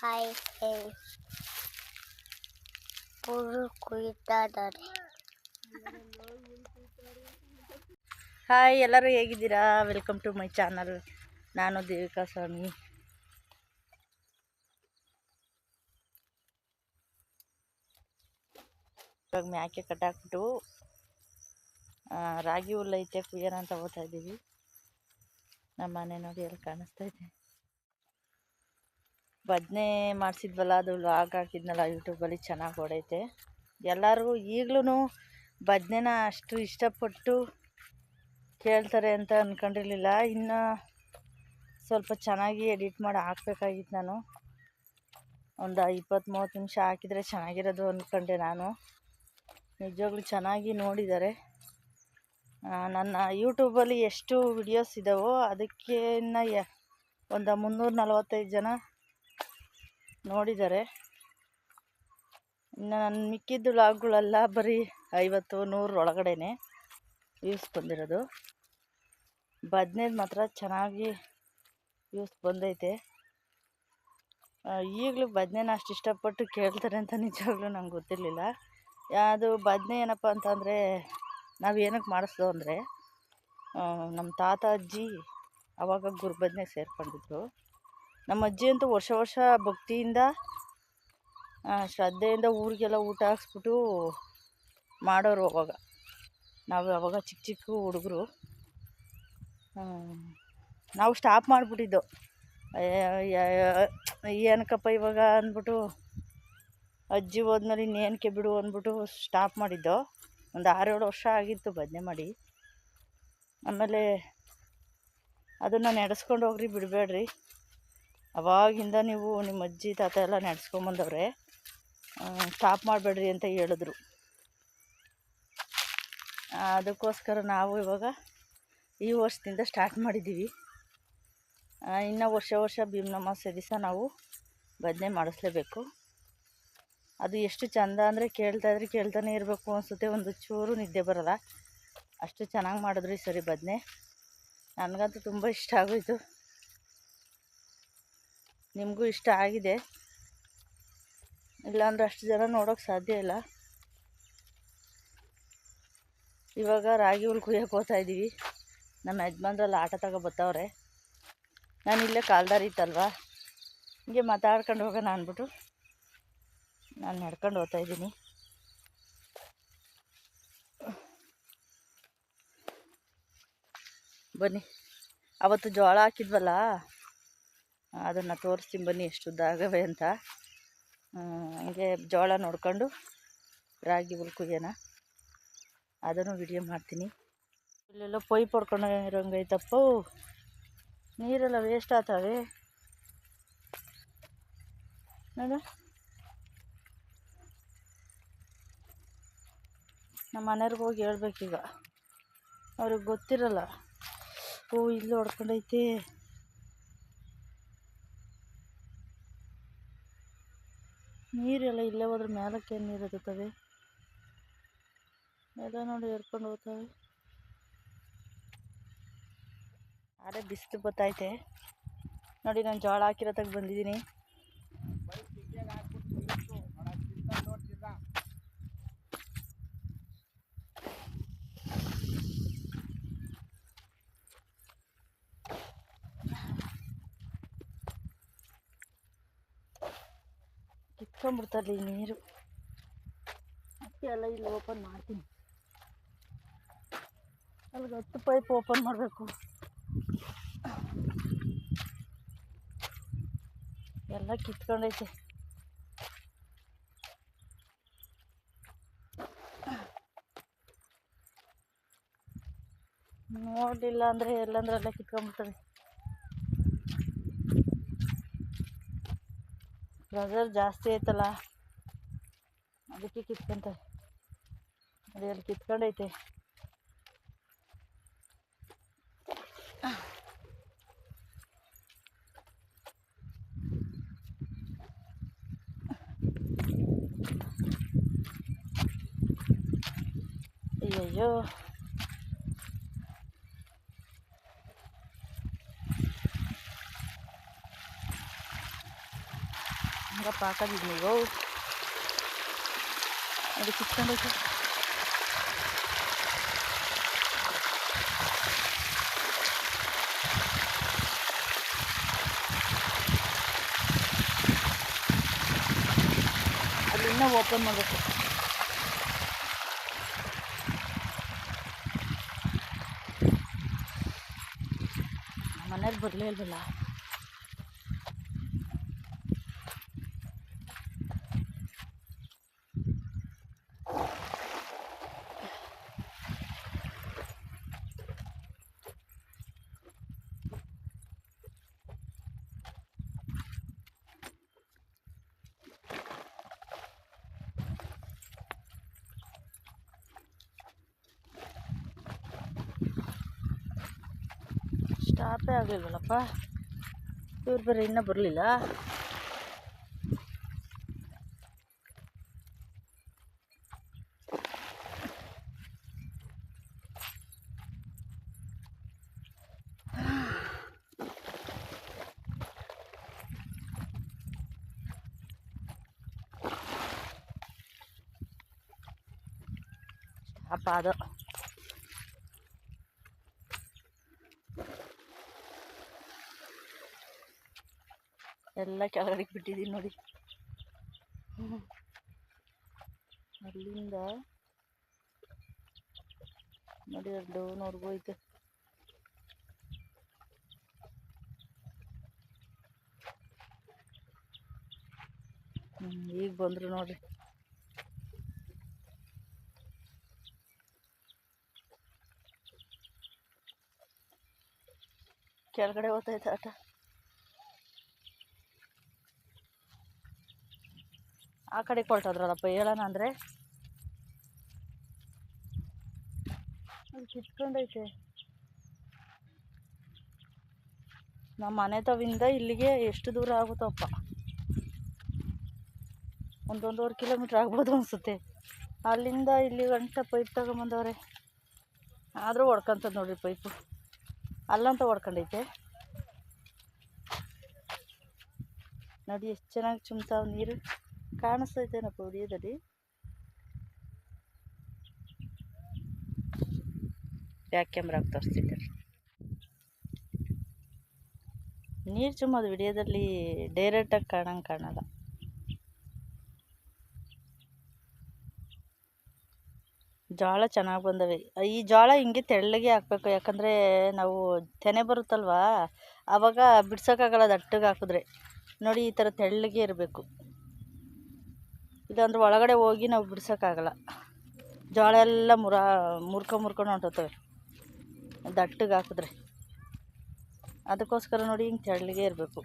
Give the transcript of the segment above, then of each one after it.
Hi friends ಪುರು ಕುಯ್ತಾ ಇದ್ದಾರೆ hi ಎಲ್ಲರೂ ಹೇಗಿದ್ದೀರಾ? ವೆಲ್ಕಮ್ ಟು ಮೈ ಚಾನಲ್ ನಾನು ದೇವಿಕಾ ಸ್ವಾಮಿ. ಇವಾಗ ಮ್ಯಾಕೆ ಕಟ್ಟಾಕ್ಬಿಟ್ಟು ರಾಗಿ ಹುಲ್ಲು ಐತೆ ಕುಯ್ಯೋಣ ಅಂತ ಹೋಗ್ತಾ ಇದ್ದೀವಿ. ನಮ್ಮ ಮನೆ ನೋಡಿ ಅಲ್ಲಿ ಕಾಣಿಸ್ತಾ ಇದೆ. ಬದನೆ ಮಾಡಿಸಿದ್ವಲ್ಲ, ಅದು ಲಾಗ್ ಹಾಕಿದ್ನಲ್ಲ ಯೂಟ್ಯೂಬಲ್ಲಿ ಚೆನ್ನಾಗಿ ಹೊಡೈತೆ. ಎಲ್ಲರಿಗೂ ಈಗಲೂ ಬದನೆನ ಅಷ್ಟು ಇಷ್ಟಪಟ್ಟು ಕೇಳ್ತಾರೆ ಅಂತ ಅಂದ್ಕೊಂಡಿರಲಿಲ್ಲ ಇನ್ನು ಸ್ವಲ್ಪ ಚೆನ್ನಾಗಿ ಎಡಿಟ್ ಮಾಡಿ ಹಾಕ್ಬೇಕಾಗಿತ್ತು ನಾನು. ಒಂದು ಇಪ್ಪತ್ತು ಮೂವತ್ತು ನಿಮಿಷ ಹಾಕಿದರೆ ಚೆನ್ನಾಗಿರೋದು ಅಂದ್ಕೊಂಡೆ ನಾನು. ನಿಜವಾಗ್ಲೂ ಚೆನ್ನಾಗಿ ನೋಡಿದ್ದಾರೆ. ನನ್ನ ಯೂಟ್ಯೂಬಲ್ಲಿ ಎಷ್ಟು ವಿಡಿಯೋಸ್ ಇದ್ದಾವೋ ಅದಕ್ಕೆ ಒಂದು ಮುನ್ನೂರ ನಲವತ್ತೈದು ಜನ ನೋಡಿದ್ದಾರೆ. ಇನ್ನು ನನ್ನ ಮಿಕ್ಕಿದ್ದು ಲಾಗ್ಗಳೆಲ್ಲ ಬರೀ ಐವತ್ತು ನೂರು ಒಳಗಡೆನೆ ವ್ಯೂಸ್ ಬಂದಿರೋದು. ಬದನೇದು ಮಾತ್ರ ಚೆನ್ನಾಗಿ ವ್ಯೂಸ್ ಬಂದೈತೆ. ಈಗಲೂ ಬದನೇನ ಅಷ್ಟು ಇಷ್ಟಪಟ್ಟು ಕೇಳ್ತಾರೆ ಅಂತ ನಿಜವಾಗ್ಲೂ ನಂಗೆ ಗೊತ್ತಿರಲಿಲ್ಲ. ಅದು ಬದನೆ ಏನಪ್ಪ ಅಂತಂದರೆ ನಾವು ಏನಕ್ಕೆ ಮಾಡಿಸ್ದೋ ಅಂದರೆ ನಮ್ಮ ತಾತ ಅಜ್ಜಿ ಆವಾಗ ಗುರುಬದನೆ ಸೇರ್ಕೊಂಡಿದ್ರು. ನಮ್ಮ ಅಜ್ಜಿ ಅಂತೂ ವರ್ಷ ವರ್ಷ ಭಕ್ತಿಯಿಂದ ಶ್ರದ್ಧೆಯಿಂದ ಊರಿಗೆಲ್ಲ ಊಟ ಹಾಕ್ಸ್ಬಿಟ್ಟು ಮಾಡೋರು ಅವಾಗ. ನಾವು ಅವಾಗ ಚಿಕ್ಕ ಚಿಕ್ಕ ಹುಡುಗರು. ನಾವು ಸ್ಟಾಪ್ ಮಾಡಿಬಿಟ್ಟಿದ್ದು. ಏನಕ್ಕಪ್ಪ ಇವಾಗ ಅಂದ್ಬಿಟ್ಟು, ಅಜ್ಜಿ ಹೋದ್ಮೇಲೆ ಇನ್ನೇನಕ್ಕೆ ಬಿಡು ಅಂದ್ಬಿಟ್ಟು ಸ್ಟಾಪ್ ಮಾಡಿದ್ದು. ಒಂದು ಆರೇಳು ವರ್ಷ ಆಗಿತ್ತು ಬದನೆ ಮಾಡಿ. ಆಮೇಲೆ ಅದನ್ನು ನಡೆಸ್ಕೊಂಡು ಹೋಗ್ರಿ, ಬಿಡಬೇಡ್ರಿ. ಅವಾಗಿಂದ ನೀವು ನಿಮ್ಮ ಅಜ್ಜಿ, ತಾತ ಎಲ್ಲ ನಡೆಸ್ಕೊಂಬಂದವ್ರೆ ಸ್ಟಾಪ್ ಮಾಡಬೇಡ್ರಿ ಅಂತ ಹೇಳಿದ್ರು. ಅದಕ್ಕೋಸ್ಕರ ನಾವು ಇವಾಗ ಈ ವರ್ಷದಿಂದ ಸ್ಟಾರ್ಟ್ ಮಾಡಿದ್ದೀವಿ. ಇನ್ನು ವರ್ಷ ವರ್ಷ ಭೀಮನಮಾಸೆ ದಿವಸ ನಾವು ಬದನೆ ಮಾಡಿಸ್ಲೇಬೇಕು. ಅದು ಎಷ್ಟು ಚಂದ ಅಂದರೆ ಕೇಳ್ತಾ ಇದ್ರೆ ಕೇಳ್ತಾನೆ ಇರಬೇಕು ಅನಿಸುತ್ತೆ. ಒಂದು ಚೂರು ನಿದ್ದೆ ಬರಲ್ಲ. ಅಷ್ಟು ಚೆನ್ನಾಗಿ ಮಾಡಿದ್ರು ಈ ಸರಿ ಬದನೆ. ನನಗಂತೂ ತುಂಬ ಇಷ್ಟ ಆಗೋಯಿತು. ನಿಮಗೂ ಇಷ್ಟ ಆಗಿದೆ. ಇಲ್ಲಾಂದ್ರೆ ಅಷ್ಟು ಜನ ನೋಡೋಕೆ ಸಾಧ್ಯ ಇಲ್ಲ. ಇವಾಗ ರಾಗಿ ಹುಲ್ ಕುಯ್ಯಕ್ಕೆ ಹೋಗ್ತಾ ಇದ್ದೀವಿ ನಮ್ಮ ಯಜಮಾನ್ರಲ್ಲಿ ಆಟ ತಗೋ ಬತ್ತವ್ರೆ. ನಾನು ಇಲ್ಲೇ ಕಾಲ್ದಾರಿತ್ತಲ್ವಾ? ಹಿಂಗೆ ಮಾತಾಡ್ಕೊಂಡು ಹೋಗೋಣ ಅಂದ್ಬಿಟ್ಟು. ನಾನು ನಡ್ಕೊಂಡು ಹೋಗ್ತಾ ಇದ್ದೀನಿ. ಬನ್ನಿ. ಅವತ್ತು ಜೋಳ ಹಾಕಿದ್ವಲ್ಲ, ಅದನ್ನು ತೋರಿಸ್ತೀನಿ ಬನ್ನಿ ಎಷ್ಟು ಉದ್ದ ಆಗವೆ ಅಂತ. ಹಂಗೆ ಜೋಳ ನೋಡ್ಕೊಂಡು ರಾಗಿ ಹುಲ್ ಕುಯ್ಯೋಣ. ಅದನ್ನು ವಿಡಿಯೋ ಮಾಡ್ತೀನಿ. ಇಲ್ಲೆಲ್ಲ ಪೈಪ್ ಹೊಡ್ಕೊಂಡು ಇರೋಂಗೈತಪ್ಪ ನೀರೆಲ್ಲ ವೇಸ್ಟ್ ಆತವೆ ನೋಡು ನಮ್ಮ ಮನೆಯವ್ರಿಗೆ ಹೋಗಿ ಹೇಳ್ಬೇಕೀಗ. ಅವ್ರಿಗೆ ಗೊತ್ತಿರಲ್ಲ. ಓ, ಇಲ್ಲಿ ಹೊಡ್ಕೊಂಡೈತೆ. ನೀರೆಲ್ಲ ಇಲ್ಲೇ ಹೋದ್ರೆ ಮೇಲಕ್ಕೆ ಏನು ನೀರು ಎಲ್ಲ ನೋಡಿ ಏರ್ಕೊಂಡು ಹೋಗ್ತವೆ. ಅದೇ ಬಿಸಿಲು ಬತ್ತೈತೆ ನೋಡಿ, ನಾನು ಜೋಳ ಹಾಕಿರೋತಕ್ಕೆ ಬಂದಿದ್ದೀನಿ. ಕಿತ್ಕೊಂಡ್ಬಿಡ್ತಲ್ಲಿ ನೀರು. ಅದಕ್ಕೆ ಎಲ್ಲ ಇಲ್ಲಿ ಓಪನ್ ಮಾಡ್ತೀನಿ. ಅಲ್ಲಿಗೆ ಹತ್ತು ಪೈಪ್ ಓಪನ್ ಮಾಡಬೇಕು. ಎಲ್ಲ ಕಿತ್ಕೊಂಡೈತೆ. ನೋಡಲಿಲ್ಲ ಅಂದರೆ ಎಲ್ಲಂದ್ರೆ ಎಲ್ಲಂದ್ರೆಲ್ಲ ಕಿತ್ಕೊಂಡ್ಬಿಡ್ತವೆ ಪ್ರೆಷರ್ ಜಾಸ್ತಿ ಐತಲ್ಲ? ಅದಕ್ಕೆ ಕಿತ್ಕೊಂತವೆ ನೋಡಿ ಅಲ್ಲಿ ಕಿತ್ಕೊಂಡೈತೆ. ಅಯ್ಯಯ್ಯೋ. ಹಂಗಪ್ಪ ಹಾಕೋದಿದ್ದು ನೀವು ಅದು ಕಿತ್ಕೊಂಡೈತೆ ಅಲ್ಲಿ ಇನ್ನೂ ಓಪನ್ ಮಾಡಬೇಕು. ಮನೇಲಿ ಬರಲೇ ಇಲ್ವಲ್ಲ. ಸ್ಟಾಪೇ ಆಗಲಿಲ್ವಲ್ಲಪ್ಪ? ಇವ್ರು ಬೇರೆ ಇನ್ನೂ ಬರಲಿಲ್ಲ. ಸ್ಟಾಪ್ ಅದು. ಎಲ್ಲ ಕೆಳಗಡೆ ಬಿಟ್ಟಿದ್ದೀನಿ ನೋಡಿ. ಅಲ್ಲಿಂದ ನೋಡಿ ಎರಡು ನೋಡ್ಬೋಯ್ತು ಹ್ಞೂ ಈಗ ಬಂದರು ನೋಡಿ. ಕೆಳಗಡೆ ಹೋಗ್ತೈತೆ ಆಟ. ಆ ಕಡೆ ಕೊಳ್ತದ್ರಲ್ಲಪ್ಪ ಹೇಳೋಣ ಅಂದರೆ? ಅದು ಕಿತ್ಕೊಂಡೈತೆ. ನಮ್ಮ ಮನೆ ತವಿಂದ ಇಲ್ಲಿಗೆ ಎಷ್ಟು ದೂರ ಆಗುತ್ತಪ್ಪ? ಒಂದೊಂದೂವರೆ ಕಿಲೋಮೀಟ್ರ್ ಆಗ್ಬೋದು ಅನಿಸುತ್ತೆ. ಅಲ್ಲಿಂದ ಇಲ್ಲಿ ಗಂಟ ಪೈಪ್ ತಗೊಂಬಂದವ್ರೆ. ಆದರೂ ಹೊಡ್ಕೊಂತದ ನೋಡಿ ಪೈಪು. ಅಲ್ಲಂತ ಹೊಡ್ಕೊಂಡೈತೆ. ನೋಡಿ, ಎಷ್ಟು ಚೆನ್ನಾಗಿ ಚುಮ್ತಾವ ನೀರು. ಕಾಣಿಸ್ತೈತೇನಪ್ಪ ವಿಡಿಯೋದಲ್ಲಿ? ಬ್ಯಾಕ್ ಕ್ಯಾಮ್ರಾಗೆ ತೋರಿಸ್ತಿದ್ದಾರೆ ನೀರು ಚುಮ್ಮೋದು ವಿಡಿಯೋದಲ್ಲಿ ಡೈರೆಕ್ಟಾಗಿ ಕಾಣಂಗೆ ಕಾಣಲ್ಲ. ಜೋಳ ಚೆನ್ನಾಗಿ ಬಂದವೆ. ಈ ಜೋಳ ಹಿಂಗೆ ತೆಳ್ಳಗೆ ಹಾಕ್ಬೇಕು, ಯಾಕಂದರೆ ನಾವು ತೆನೆ ಬರುತ್ತಲ್ವಾ? ಆವಾಗ ಬಿಡ್ಸೋಕ್ಕಾಗಲ್ಲ ದಟ್ಟಗೆ ಹಾಕಿದ್ರೆ. ನೋಡಿ ಈ ಥರ ತೆಳ್ಳಗೆ ಇರಬೇಕು. ಇಲ್ಲಾಂದ್ರೆ ಒಳಗಡೆ ಹೋಗಿ ನಾವು ಬಿಡ್ಸೋಕ್ಕಾಗಲ್ಲ. ಜೋಳ ಎಲ್ಲ ಮುರ, ಮುರ್ಕೊ ಮುರ್ಕೊಂಡು ಹೊಂಟೋತವೆ ದಟ್ಟಗೆ ಹಾಕಿದ್ರೆ. ಅದಕ್ಕೋಸ್ಕರ ನೋಡಿ ಹಿಂಗೆ ತೆಳ್ಳಿಗೆ ಇರಬೇಕು.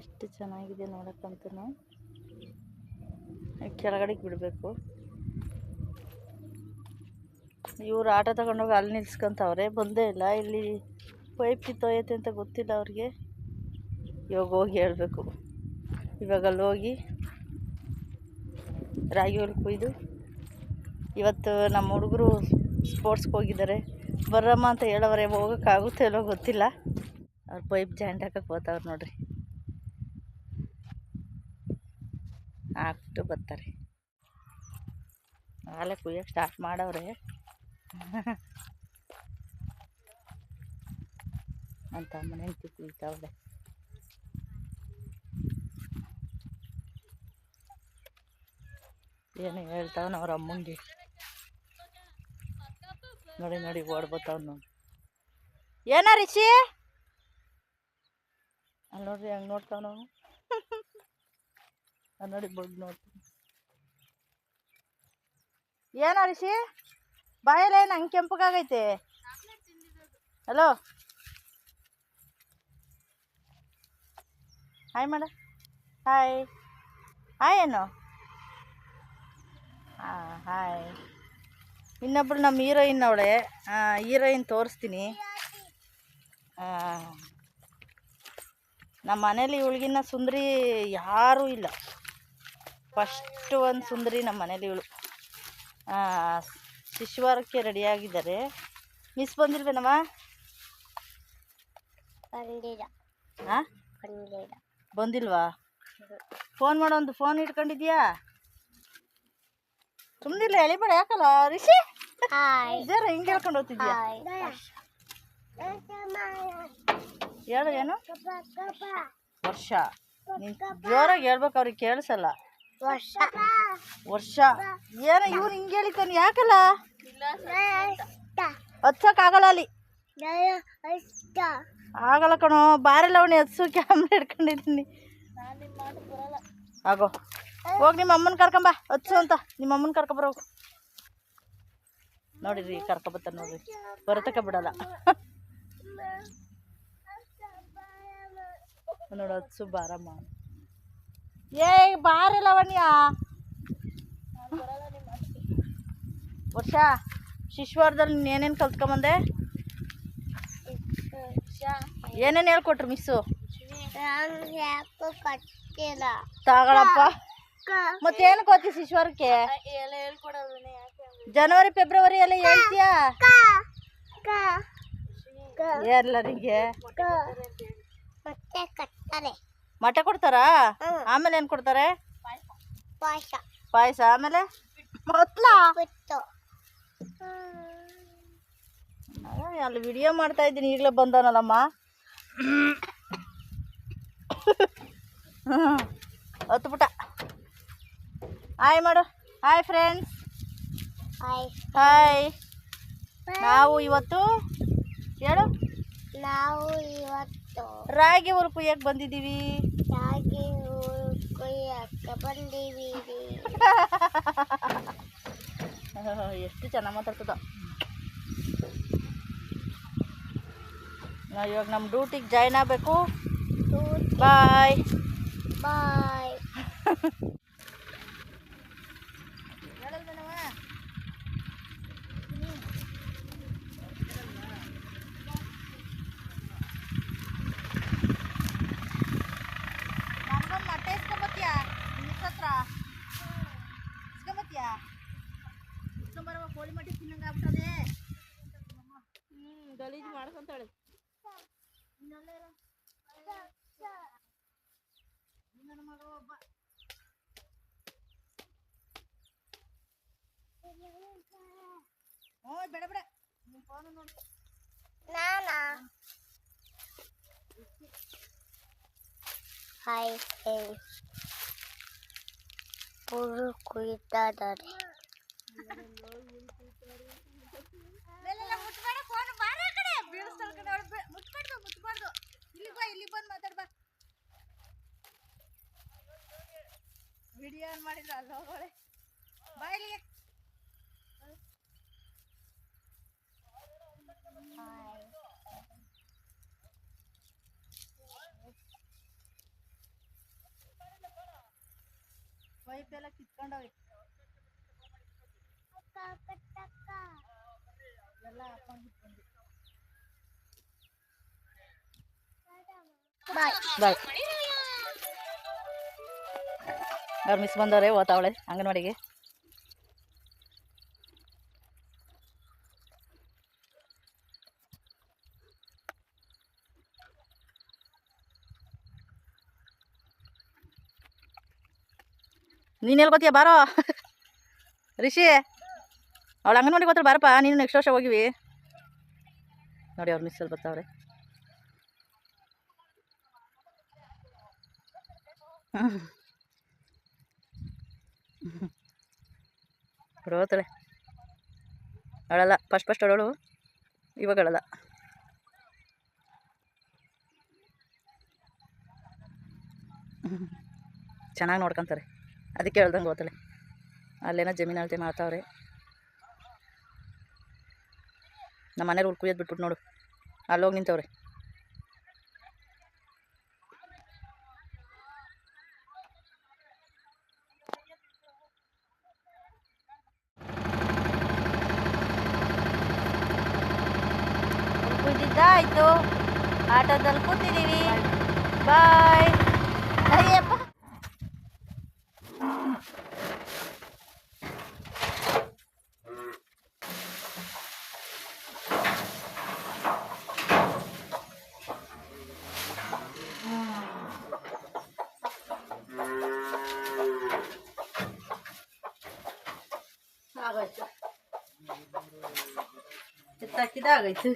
ಎಷ್ಟು ಚೆನ್ನಾಗಿದೆ ನೋಡೋಕ್ಕಂತೂ ಕೆಳಗಡೆಗೆ ಬಿಡಬೇಕು. ಇವ್ರು ಆಟೋ ತಗೊಂಡೋಗಿ ಅಲ್ಲಿ ನಿಲ್ಸ್ಕೊಂತವ್ರೆ, ಬಂದೇ ಇಲ್ಲ. ಇಲ್ಲಿ ಪೈಪ್ ಕಿತ್ತೋಯ್ತೆ ಅಂತ ಗೊತ್ತಿಲ್ಲ ಅವ್ರಿಗೆ. ಇವಾಗ ಹೋಗಿ ಹೇಳಬೇಕು. ಇವಾಗ ಅಲ್ಲಿ ಹೋಗಿ ರಾಗಿ ಹುಲ್ ಕುಯ್ದು, ಇವತ್ತು ನಮ್ಮ ಹುಡುಗರು ಸ್ಪೋರ್ಟ್ಸ್ಗೆ ಹೋಗಿದ್ದಾರೆ. ಬರ್ರಮ್ಮ ಅಂತ ಹೇಳವ್ರೆ ಹೋಗೋಕ್ಕಾಗುತ್ತೆ ಇಲ್ಲೋ ಗೊತ್ತಿಲ್ಲ. ಅವ್ರು ಪೈಪ್ ಜಾಯಿಂಟ್ ಹಾಕಕ್ಕೆ ಹೋಗ್ತಾವ್ರು ನೋಡ್ರಿ. ಹಾಕ್ಬಿಟ್ಟು ಬರ್ತಾರೆ. ಆಗಲೇ ಕುಯ್ಯೋಕ್ಕೆ ಸ್ಟಾರ್ಟ್ ಮಾಡವ್ರೆ. ಅಂತ ಅಮ್ಮನ ಹೆಂಡತಿ ಕುಯ್ತಾವ್ರೆ ಏನು ಹೇಳ್ತಾವನ ಅವ್ರ ಅಮ್ಮಂಗೆ ನೋಡಿ ನೋಡಿ ಓಡ್ಬೋತಾವ್ ನೋಡಿ ಏನ ರಿಷಿ ಅಲ್ಲಿ ನೋಡ್ರಿ ಹಂಗೆ ನೋಡ್ತಾವ ನಾವು ಅಲ್ಲಿ ನೋಡಿ ಬಗ್ ನೋಡ್ತೀನಿ ಏನ ರಿಷಿ ಬಾಯಲ್ಲಿ ಏನು ಹಂಗೆ ಕೆಂಪಗಾಗೈತೆ? ಹಲೋ ಹಾಯ್ ಮಾಡ ಹಾಯ್ ಹಾಯ್ ಏನು? ಹಾಂ ಹಾಯ್ ಇನ್ನೊಬ್ಳು ನಮ್ಮ ಹೀರೋಯಿನ್ ಅವಳೆ. ಹೀರೋಯಿನ್ ತೋರಿಸ್ತೀನಿ. ನಮ್ಮ ಮನೇಲಿ ಇವಳಿಗಿನ್ನ ಸುಂದರಿ ಯಾರೂ ಇಲ್ಲ. ಫಸ್ಟ್ ಒಂದು ಸುಂದರಿ ನಮ್ಮ ಮನೇಲಿ ಇವಳು. ಶಿಶುವಾರಕ್ಕೆ ರೆಡಿಯಾಗಿದ್ದಾರೆ. ಮಿಸ್ ಬಂದಿಲ್ವೇನಮ್ಮ ಹಾಂ ಬಂದಿಲ್ವಾ? ಫೋನ್ ಮಾಡೋ ಒಂದು ಫೋನ್ ಇಟ್ಕೊಂಡಿದ್ಯಾ? ಸುಮ್ಮನಿಲ್ಲ ಎಳಿಬೇಡ ಯಾಕಲ್ಲ? ರಿಷಿ? ಜರ ಹಿಂಗೆ ಹೇಳ್ಕೊಂಡು ಹೋಗ್ತಿದ್ಯಾ? ಹೇಳು ಏನು? ವರ್ಷ. ನೀನು ಜೋರಾಗಿ ಹೇಳ್ಬೇಕು ಅವ್ರಿಗೆ ಕೇಳಿಸಲ್ಲ. ವರ್ಷ. ವರ್ಷ. ಏನೋ ಇವ್ನು ಹಿಂಗೆ ಹೇಳಿತಾನೆ ಯಾಕಲ್ಲ? ಹಚ್ಚಕ್ಕಾಗಲ್ಲ ಅಲ್ಲಿ. ಆಗಲ್ಲ ಕಣೋ, ಬಾರಿ ಲವಣಿ ಹಚ್ಚು ಕ್ಯಾಮ್ರ ಹಿಡ್ಕೊಂಡಿದ್ದೀನಿ. ಆಗೋ. ಹೋಗಿ ನಿಮ್ಮ ಅಮ್ಮನ ಕರ್ಕೊಂಬ, ಹಚ್ಚು ಅಂತ. ನಿಮ್ಮ ಅಮ್ಮನ ಕರ್ಕೊಂಬರ. ನೋಡಿರಿ ಕರ್ಕೊಬತ್ತ ನೋಡ್ರಿ. ಬರತಕ್ಕ ಬಿಡಲ್ಲ. ನೋಡು, ಹಚ್ಚು, ಬಾರಮ್ಮ. ಏ ಬಾರೆ ಲವಣ್ಯ ವರ್ಷ ಶಿಶುವಾರದಲ್ಲಿ ನೀನೇನು ಕಲ್ತ್ಕೊಂಬಂದೆ ಏನೇನು ಹೇಳ್ಕೊಟ್ರು ಮಿಸ್ಸು? ತಗೊಳಪ್ಪ. ಮತ್ತೇನು ಗೊತ್ತಿ ಶಿಶುವಾರಕ್ಕೆ ಜನವರಿ, ಫೆಬ್ರವರಿ ಎಲ್ಲ ಹೇಳ್ತೀಯಾ? ಎಲ್ಲರಿಗೆ ಮತ್ತೆ ಕಟ್ತಾರೆ. ಮೊಟ್ಟೆ ಕೊಡ್ತಾರಾ? ಆಮೇಲೆ ಏನು ಕೊಡ್ತಾರೆ? ಪಾಯಸ. ಪಾಯಸ. ಆಮೇಲೆ? ಮೊತ್ಲ ಅಲ್ಲಿ ವಿಡಿಯೋ ಮಾಡ್ತಾ ಇದ್ದೀನಿ. ಈಗಲೇ ಬಂದನಲ್ಲಮ್ಮ. ಹ್ಞೂ ಪುಟ. ಹಾಯ್ ಮಾಡು. ಹಾಯ್ ಫ್ರೆಂಡ್ಸ್ ಹಾಯ್ ನಾವು ಇವತ್ತು ಹೇಳು. ನಾವು ಇವತ್ತು ರಾಗಿ ಹುಲ್ ಕುಯ್ಯಕ್ಕೆ ಬಂದಿದ್ದೀವಿ ರಾಗಿ ಕೊಯ್ಯಕ್ಕೆ ಬಂದೀವಿ ಎಷ್ಟು ಚೆನ್ನಾಗಿ ಮಾತಾಡ್ತದ ನಾವು ಇವಾಗ ನಮ್ಮ ಡ್ಯೂಟಿಗೆ ಜಾಯ್ನ್ ಆಗಬೇಕು. ಬಾಯ್ ಬಾಯ್ ಗಲೀಜು ಮಾಡ್ಕೊಂತಾಳೆ ನನ್ನ ಮಗ ಒಬ್ಬ ಹ್ಞೂ ಬೇಡ ಬೇಡ. ನಿಮ್ಮ ಫೋನು ನೋಡಿ. ನಾನಾ? ಹಾಯ್ ಫ್ರೆಂಡ್ಸ್ ಪುರು ಕುಯ್ತಾ ಇದ್ದಾರೆ ಮೇಲೆಲ್ಲ ಮುಟ್ಬೇಡ ಫೋನ್ ಬಾರ ಆ ಕಡೆ ಬೀಳಿಸ್ತಾರ ಕಡೆ ಅವ್ಳು ಬೀ- ಮುಟ್ಬಾರ್ದು ಇಲ್ಲಿ ಬಾ ಇಲ್ಲಿ ಬಂದು ಮಾತಾಡ್ ಬಾ. ವಿಡಿಯೋ ಮಾಡಿದ್ರ ಅಲ್ಲಿ ಹೋಗೋಳೆ ಬಾ ಇಲ್ಲಿಗೆ ಪೈಪ್ ಎಲ್ಲ ಕಿತ್ಕೊಂಡವೆ ಎಲ್ಲ ಹಾಕೊಂಡು ಬಾಯ್. ಅವ್ರು ಮಿಸ್ ಬಂದವ್ರೆ ಓತಾವಳೆ ಅಂಗನವಾಡಿಗೆ. ನೀನು ಎಲ್ಲಿ ಬಾರೋ. ರಿಷಿ, ಅವಳು ಅಂಗನವಾಡಿಗೆ ಹೋಗ್ತಾಳೆ ಬಾರಪ್ಪ, ನೀನು ನೆಕ್ಸ್ಟ್ ವರ್ಷ ಹೋಗಿವಿ. ನೋಡಿ, ಅವ್ರು ಮಿಸ್ಸಲ್ಲಿ ಬರ್ತಾವ್ರೆ. ಹೋಗ್ತಾಳೆ ಅಳಲ್ಲ. ಫಸ್ಟ್ ಫಸ್ಟ್ ಅಳೋಳು. ಇವಾಗ ಅಳಲ್ಲ. ಚೆನ್ನಾಗಿ ನೋಡ್ಕೊಂತಾರೆ. ಅದಕ್ಕೆ ಹೇಳ್ದಂಗೆ ಹೋತಳೆ ಅಲ್ಲೇನೋ ಜಮೀನು ಅಳತೆ ಮಾಡ್ತಾವ್ರೆ. ನಮ್ಮ ಮನೇಲಿ ಉಳ್ ಕುಯ್ಯೋದು ಬಿಟ್ಬಿಟ್ಟು ನೋಡು. ಅಲ್ಲೋಗಿ ನಿಂತವ್ರೆ. Ah, Ada dal puti diwi. Bye. Ayo apa? Tak kira gitu.